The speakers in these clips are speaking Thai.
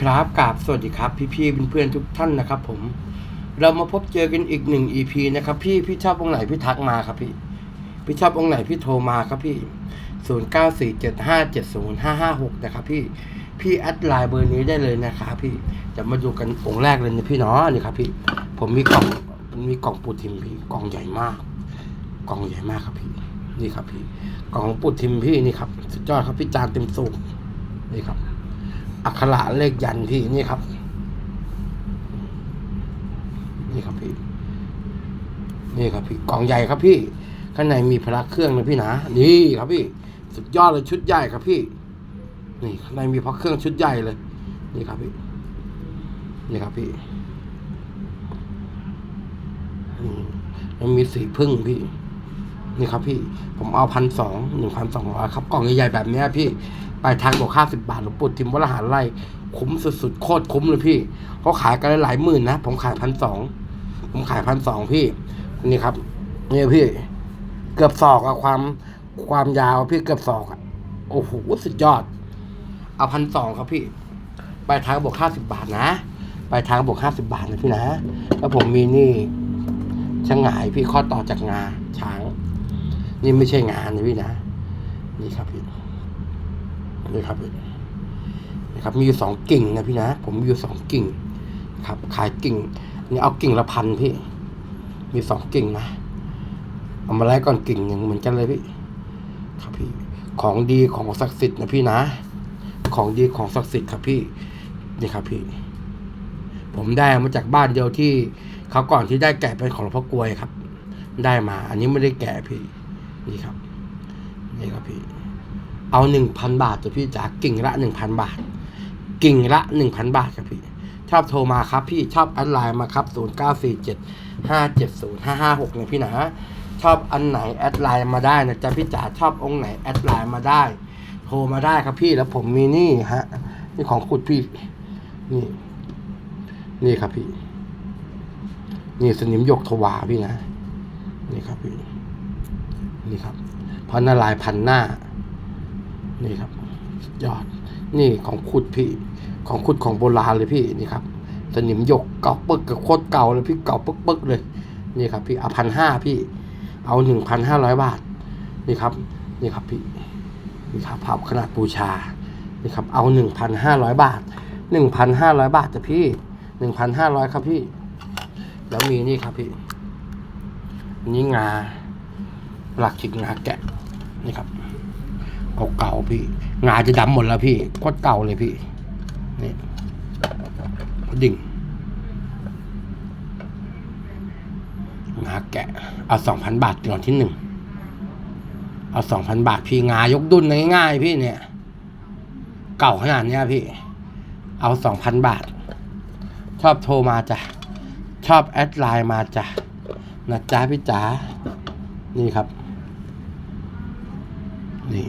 ครับกราบสวัสดีครับพี่พี่ๆเพื่อนๆทุกท่านนะครับ ผม เรามาพบเจอกันอีกหนึ่ง EP นะครับ พี่พี่ชอบองค์ไหนพี่ทักมาครับพี่ พี่ชอบองค์ไหนพี่โทรมาครับพี่ศูนย์เก้าสี่เจ็ดห้าเจ็ดศูนย์ห้าห้าหกนะครับพี่พี่แอดไลน์เบอร์นี้ได้เลยนะครับพี่จะมาดูกันองค์แรกเลยนะพี่เนาะนี่ครับ พี่ ผมมีกล่องมีกล่องปูทิมพี่กล่องใหญ่มาก กล่องใหญ่มากครับพี่ นี่ครับพี่ กล่องปูทิมพี่นี่ครับ สุดยอดครับพี่จานเต็มสูงนี่ครับ อักขระเลขยันพี่นี่ครับ นี่ครับพี่ นี่ครับพี่กล่องใหญ่ครับพี่ ข้างในมีพระเครื่องนะพี่นะนี่ครับพี่ สุดยอดเลยชุดใหญ่ครับพี่ นี่ข้างในมีพระเครื่องชุดใหญ่เลย นี่ครับพี่ นี่ครับพี่มันมีสีพึ่งพี่ นี่ครับพี่ผมเอาพันสองหนึ่งพันสองร้อยครับกล่องใหญ่ๆแบบนี้พี่ปลายทางบอกห้าสิบบาทหลวงปู่ทิมวรหารไร่คุ้มสุดๆโคตรคุ้มเลยพี่เขาขายกันหลายหมื่นนะผมขายพันสองผมขายพันสองพี่นี่ครับนี่พี่ เกือบศอกอะความความยาวพี่เกือบศอกอะโอ้โหสุดยอด เอาพันสองครับพี่ปลายทางบอกห้าสิบบาทนะปลายทางบอกห้าสิบาทนะพี่นะแล้วผมมีนี่ช่างหงายพี่ข้อต่อจากงาช้าง นี่ไม่ใช่งานนะพี่นะ นี่ครับพี่นี่ครับพี่นี่ครับมีอยู่สองกิ่งนะพี่นะ ผมมีอยู่สองกิ่ง ครับ ขายกิ่งนี่เอากิ่งละพันพี่ มีสองกิ่งนะเอามาไล่ก่อนกิ่งหนึ่งเหมือนกันเลยพี่ ครับพี่ ของดีของศักดิ์สิทธิ์นะพี่นะ ของดีของศักดิ์สิทธิ์ครับพี่ นี่ครับพี่ ผมได้มาจากบ้านเดียวที่เขาก่อนที่ได้แกะเป็นของหลวงพ่อกลวยครับ ได้มา อันนี้ไม่ได้แกะพี่ นี่ครับนี่ครับพี่ เอาหนึ่งพันบาทจ้ะพี่จ๋ากิ่งละหนึ่งพันบาท กิ่งละหนึ่งพันบาทครับพี่ชอบโทรมาครับพี่ชอบแอดไลน์มาครับศูนย์เก้าสี่เจ็ดห้าเจ็ดศูนย์ห้าห้าหกเนี่ยพี่นะชอบอันไหนแอดไลน์มาได้นะจ๊ะพี่จ๋าชอบองค์ไหนแอดไลน์มาได้ โทรมาได้ครับพี่แล้วผมมีนี่ฮะนี่ของขุดพี่ นี่ นี่ครับพี่ นี่สนิมหยกทวาพี่นะ นี่ครับพี่ นี่ครับพระนารายพันหน้า นี่ครับ ยอด นี่ของขุดพี่ ของขุดของโบราณเลยพี่นี่ครับสนิมหยกเก่าปึกกับโคตรเก่าเลยพี่เก่าปึกปึกๆเลย นี่ครับ พี่เอาพันห้าพี่ เอาหนึ่งพันห้าร้อยบาท นี่ครับ นี่ครับพี่ นี่ครับภาพขนาดบูชา นี่ครับ เอาหนึ่งพันห้าร้อยบาทหนึ่งพันห้าร้อยบาทจ้ะพี่หนึ่งพันห้าร้อยครับพี่ แล้วมีนี่ครับพี่นี่งา หลักขิดงาแกะนี่ครับเก่าๆพี่ งาจะดำหมดแล้วพี่โคตรเก่าเลยพี่นี่ดิ่งงาแกะ เอาสองพันบาทก่อนที่หนึ่งเอาสองพันบาทพี่งายกดุนง่ายๆพี่เนี่ย เก่าขนาดเนี้ยพี่ เอาสองพันบาท ชอบโทรมาจ้ะชอบแอดไลน์มาจ้ะนะจ๊ะพี่จ๋านี่ครับ นี่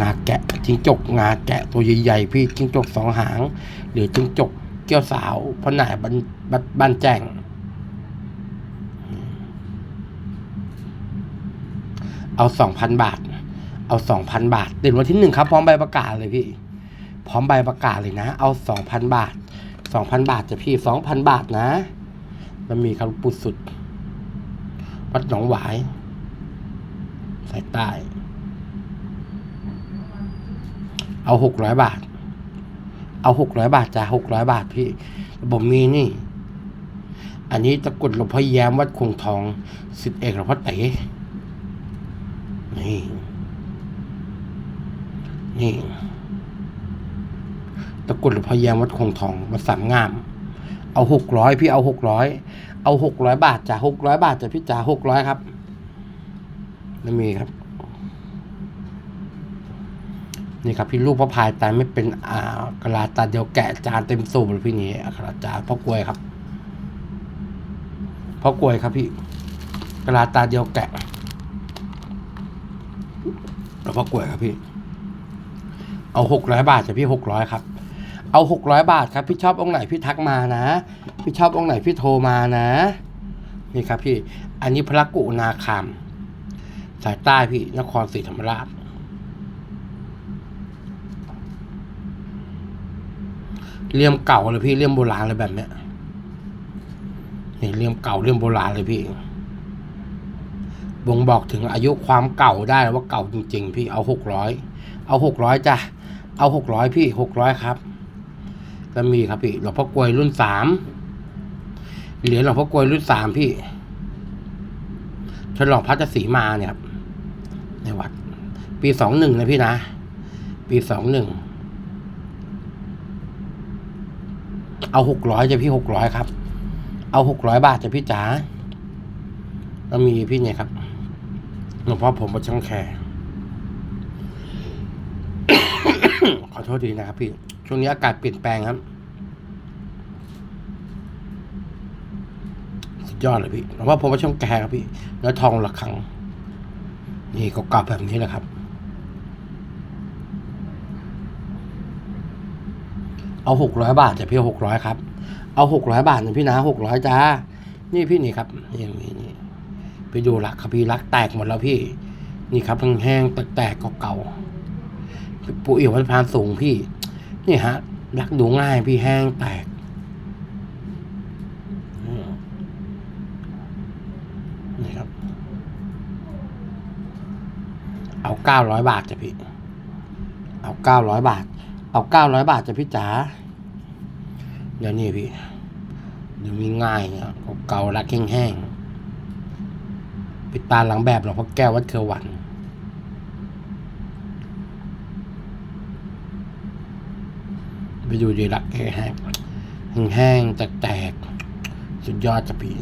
งาแกะจิงจกงาแกะตัวใหญ่ๆพี่จิงจกสองหาง หรือจิงจกเกี้ยวสาวพระหน่ายบันบันบ้านแจ้งเอาสองพันบาท เอาสองพันบาทเดือนวันที่หนึ่งครับ พร้อมใบประกาศเลยพี่ พร้อมใบประกาศเลยนะ เอาสองพันบาทสองพันบาทจะพี่สองพันบาทนะ มันมีครับปุดสุด วัดหนองหวาย สายใต้ เอาหกร้อยบาท เอาหกร้อยบาทจ้ะหกร้อยบาทพี่ ผมมีนี่ อันนี้ตะกุดหลวงพ่อแย้มวัดคงทองสิทธิเอกหลวงพ่อเต๋นี่นี่ตะกุดหลวงพ่อแย้มวัดคงทองมาสามงาม เอาหกร้อยพี่เอาหกร้อยเอาหกร้อยบาทจ้ะหกร้อยบาทจ้ะพี่จ๋าหกร้อยครับ ไม่มีครับ นี่ครับพี่ลูกพระพายตายไม่เป็นอ่ากะลาตาเดียวแกะจานเต็มสูบเลยพี่นี่อัครจารย์พ่อกลวยครับพ่อกลวยครับพี่กะลาตาเดียวแกะแล้วพ่อกลวยครับพี่ เอาหกร้อยบาทจ้ะพี่หกร้อยครับเอาหกร้อยบาทครับ พี่ชอบองค์ไหนพี่ทักมานะ พี่ชอบองค์ไหนพี่โทรมานะ นี่ครับพี่ อันนี้พระกุนาคาม สายใต้พี่นครศรีธรรมราช เลี่ยมเก่าเลยพี่เลี่ยมโบราณเลยแบบเนี้ยนี่เลี่ยมเก่าเลี่ยมโบราณเลยพี่บ่งบอกถึงอายุความเก่าได้ว่าเก่าจริง ๆ พี่เอาหกร้อยเอาหกร้อยจ้ะเอาหกร้อยพี่หกร้อยครับก็มีครับพี่หลวงพ่อกลวยรุ่นสามเหรียญหลวงพ่อกลวยรุ่นสามพี่ฉลองพระเจสีมาเนี่ยครับ ในวัด ปีสองหนึ่งนะพี่นะ ปีสองหนึ่ง เอาหกร้อยจะพี่หกร้อยครับ เอาหกร้อยบาทจะพี่จ๋าแล้วมีพี่เนี่ยครับหลวงพ่อผมประช่างแคร์ขอโทษดีนะครับพี่ ช่วงนี้อากาศเปลี่ยนแปลงครับสุดยอดเลยพี่หลวงพ่อผมประช่างแคครับพี่ แล้วทองระฆัง นี่ก็กลับแบบนี้แหละครับ เอาหกร้อยบาทจ้ะพี่หกร้อยครับ เอาหกร้อยบาทนะพี่นะหกร้อยจ้า นี่พี่นี่ครับนี่นี่นี่ไปดูรักครับพี่รักแตกหมดแล้วพี่ นี่ครับแห้งๆแตกๆเก่าๆปุ๋ยวัดพานสูงพี่ นี่ฮะ รักดูง่ายพี่แห้งแตกนี่ครับ เอาเก้าร้อยบาทจ้ะพี่ เอาเก้าร้อยบาท เอาเก้าร้อยบาทจ้ะพี่จ๋า เดี๋ยวนี้พี่เดี๋ยวมีง่ายเนี่ยเก่าๆรักแห้งๆปิดตาหลังแบบหลวงพ่อแก้ววัดเครือวันไปดูดีรักแห้งแห้งแตกสุดยอดจ้ะพี่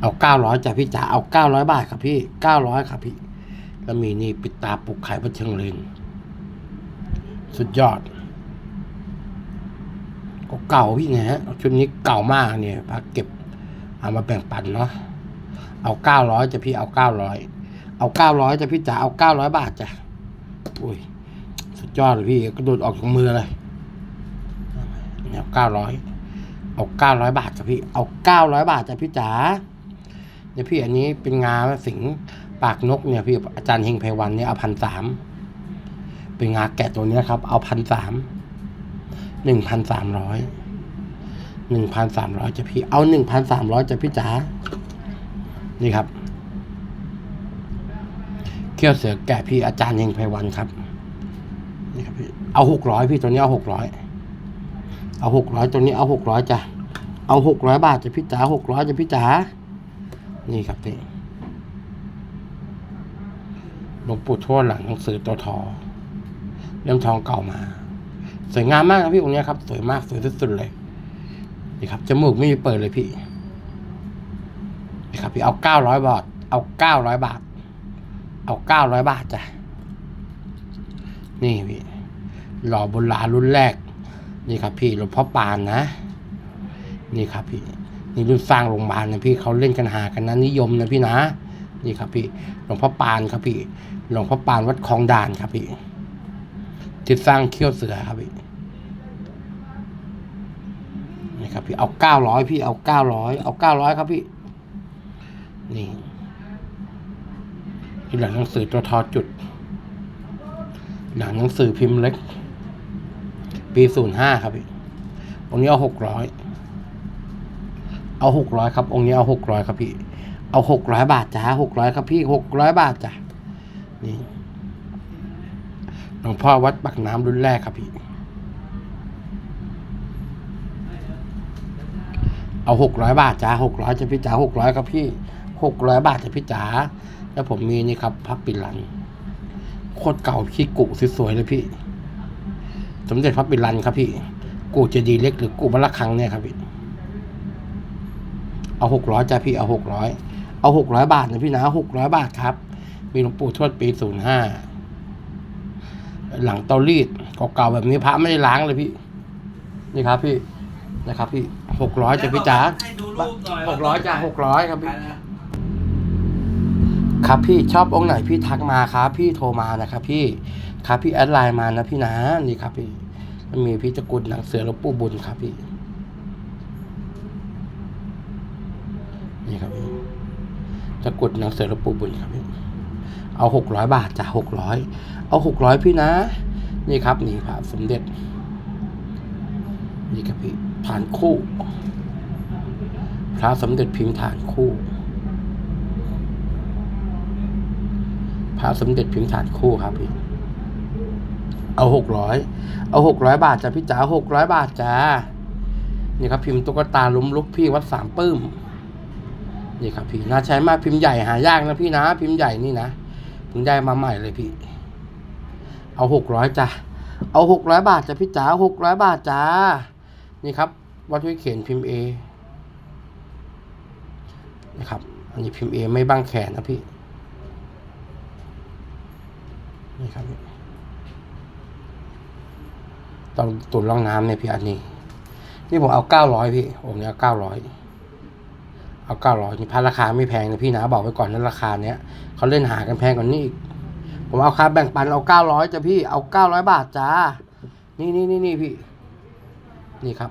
เอาเก้าร้อยจ้ะพี่จ๋า เอาเก้าร้อยบาทครับพี่เก้าร้อยครับพี่ แล้วมีนี่ปิดตาปลุกไข่พระเชิงเลนสุดยอด ก็เก่าพี่ไงฮะชุดนี้เก่ามากเนี่ยพักเก็บเอามาแบ่งปันเนาะเอาเก้าร้อยจะพี่เอาเก้าร้อยเอาเก้าร้อยจะพี่จ๋าเอาเก้าร้อยบาทจ้ะอุ้ยสุดยอดเลยพี่กระโดดออกจากมือเลยเอาเก้าร้อยเอาเก้าร้อยบาทจ้ะพี่ เอาเก้าร้อยบาทจ้ะพี่จ๋าเนี่ยพี่อันนี้เป็นงาสิง ปากนกเนี่ยพี่อาจารย์เฮงไพวันเนี่ยเอาพันสามเป็นงาแกะตัวนี้ครับ เอาพันสามหนึ่งพันสามร้อยหนึ่งพันสามร้อยจะพี่เอาหนึ่งพันสามร้อยจะพี่จ๋านี่ครับเขี้ยวเสือแกะพี่อาจารย์เฮงไพวันครับนี่ครับพี่เอาหกร้อยพี่ตัวนี้เอาหกร้อยเอาหกร้อยตัวนี้เอาหกร้อยจ้ะเอาหกร้อยบาทจะพี่จ๋าหกร้อยจะพี่จ๋านี่ครับพี่ หลวงปู่ทวดหลังหนังสือตัวทอเล่มทองเก่ามา สวยงามมากครับพี่องค์นี้ครับ สวยมากสวยสุดๆเลยนี่ครับจมูกไม่มีเปิดเลยพี่นี่ครับพี่เอาเก้าร้อยบาท เอาเก้าร้อยบาท เอาเก้าร้อยบาทจ้ะนี่พี่หล่อโบราณรุ่นแรก นี่ครับพี่หลวงพ่อปานนะ นี่ครับพี่ นี่รุ่นสร้างโรงพยาบาลนะพี่เขาเล่นกันหากันนะนิยมนะพี่นะ นี่ครับพี่หลวงพ่อปานครับพี่หลวงพ่อปานวัดคลองด่านครับพี่ที่สร้างเขี้ยวเสือครับพี่นี่ครับพี่เอาเก้าร้อยพี่เอาเก้าร้อยเอาเก้าร้อยครับพี่ นี่ที่หลังหนังสือตัวทอจุด หลังหนังสือพิมพ์เล็ก ปีศูนย์ห้าครับพี่องค์นี้เอาหกร้อยเอาหกร้อยครับองค์นี้เอาหกร้อยครับพี่ เอาหกร้อยบาทจ้าหกร้อยครับพี่หกร้อยบาทจ้ะนี่หลวงพ่อวัดปักน้ำรุ่นแรกครับพี่ เอาหกร้อยบาทจ้าหกร้อยจะพี่จ๋าหกร้อยครับพี่หกร้อยบาทจะพี่จ๋าแล้วผมมีนี่ครับพับปิลันโคตรเก่าขี้กุสวยๆเลยพี่ สมเด็จพระปิลันครับพี่ กูจะดีเล็กหรือกูมะละคังเนี่ยครับพี่ เอาหกร้อยจ้าพี่เอาหกร้อย เอาหกร้อยบาทนะพี่นะหกร้อยบาทครับ มีหลวงปู่ทวดปีศูนย์ห้าหลังเตารีดเก่าๆแบบนี้พระไม่ได้ล้างเลยพี่ นี่ครับพี่นะครับ พี่หกร้อยจ้ะพี่จ๋าให้ดูรูปหน่อยหกร้อยจ้ะหกร้อยครับใครพี่นะครับพี่ชอบองค์ไหนพี่ทักมาครับ พี่โทรมานะครับพี่ครับพี่แอดไลน์มานะพี่นะนี่ครับพี่มันมีพี่ตะกรุดหนังเสือหลวงปู่บุญครับพี่ นี่ครับพี่ ตะกดหนังเสือหลวปู่บุญครับพี่เอาหกร้อยบาทจ้ะหกร้อยเอาหกร้อยพี่นะ นี่ครับนี่พระสมเด็จ นี่ครับพี่ฐานคู่ พระสมเด็จพิมพ์ฐานคู่ พระสมเด็จพิมพ์ฐานคู่ครับพี่เอาหกร้อยเอาหกร้อยบาทจ้ะพี่จ๋าหกร้อยบาทจ้านี่ครับพิมพ์ตุ๊กตาล้มลุกพี่วัดสามปื้ม นี่ครับพี่น่าใช้มากพิมพ์ใหญ่หายากนะพี่นะ พิมพ์ใหญ่นี่นะพิมพ์ใหญ่มาใหม่เลยพี่ เอาหกร้อยจ้ะเอาหกร้อยบาทจ้ะพี่จ๋าหกร้อยบาทจ้านี่ครับ วัดวิเขียนพิมพ์เอนะครับอันนี้พิมพ์เอไม่บังแขนนะพี่นี่ครับต้องตุนร่องน้ำเนี่ยพี่อันนี้ นี่ผมเอาเก้าร้อยพี่ผมเนี่ยเก้าร้อย เอาเก้าร้อยนี่พันราคาไม่แพงนะพี่นะบอกไว้ก่อนนั้นราคาเนี้ยเขาเล่นหากันแพงกว่านี้อีกผมเอาค่าแบ่งปันเอาเก้าร้อยจ้ะพี่เอาเก้าร้อยบาทจ้า นี่นี่นี่นี่พี่ นี่ครับ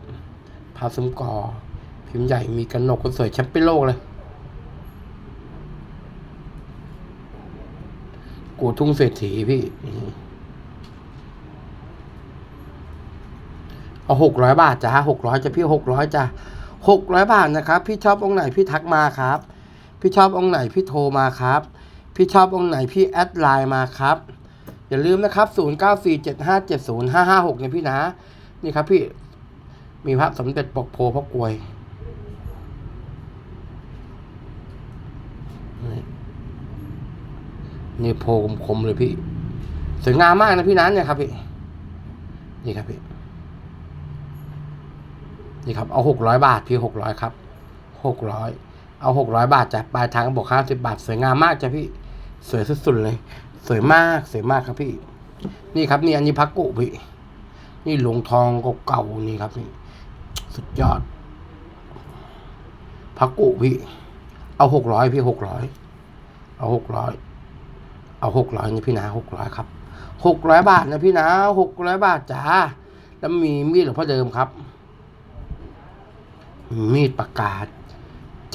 พาซึมกอ พิมพ์ใหญ่มีกระหนกคนสวยแชมป์เปี้ยนโลกเลยกูทุ่งเศรษฐีพี่นี่เอาหกร้อยบาทจ้าหกร้อยจ้ะพี่หกร้อยจ้ะ หกร้อยบาทนะครับ พี่ชอบองค์ไหนพี่ทักมาครับ พี่ชอบองค์ไหนพี่โทรมาครับ พี่ชอบองค์ไหนพี่แอดไลน์มาครับ อย่าลืมนะครับ 0 9 4 7 5 7 0 5 5 6เนี่ยพี่นะ นี่ครับพี่มีพระสมเด็จปกโพพระกวยนี่นี่โพคมๆเลยพี่ สวยงามมากนะพี่นั้นเนี่ยครับพี่ นี่ครับพี่ นี่ครับเอาหกร้อยบาทพี่หกร้อยครับหกร้อยเอาหกร้อยบาทจากปลายทางบอกห้าสิบาท สวยงามมากจ้ะพี่สวยสุดๆเลย สวยมากสวยมากครับพี่ นี่ครับนี่อันนี้พักกุพี่ นี่หลวงทองเก่าๆนี่ครับนี่ สุดยอดพักกุพี่ เอาหกร้อยพี่หกร้อยเอาหกร้อยเอาหกร้อยนี่พี่นะหกร้อยครับหกร้อยบาทนะพี่นะหกร้อยบาทจ้าแล้วมีมีดหลวงพ่อเดิมครับ มีดประกาศ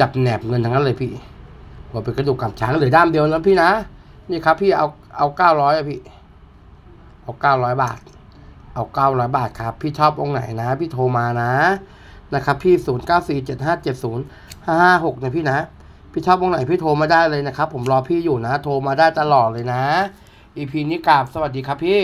จับแหนบเงินทั้งนั้นเลยพี่ว่าเป็นกระดูกกับช้างเหลือด้ามเดียวแล้วพี่นะนี่ครับ พี่เอาเอาเก้าร้อยอะพี่ เอาเก้าร้อยบาท เอาเก้าร้อยบาทครับ พี่ชอบองค์ไหนนะ พี่โทรมานะนะครับพี่ศูนย์เก้าสี่เจ็ดห้าเจ็ดศูนย์ห้าห้าหกนะพี่นะพี่ชอบองค์ไหนพี่โทรมาได้เลยนะครับ ผมรอพี่อยู่นะ โทรมาได้ตลอดเลยนะอีพีนี้กราบสวัสดีครับพี่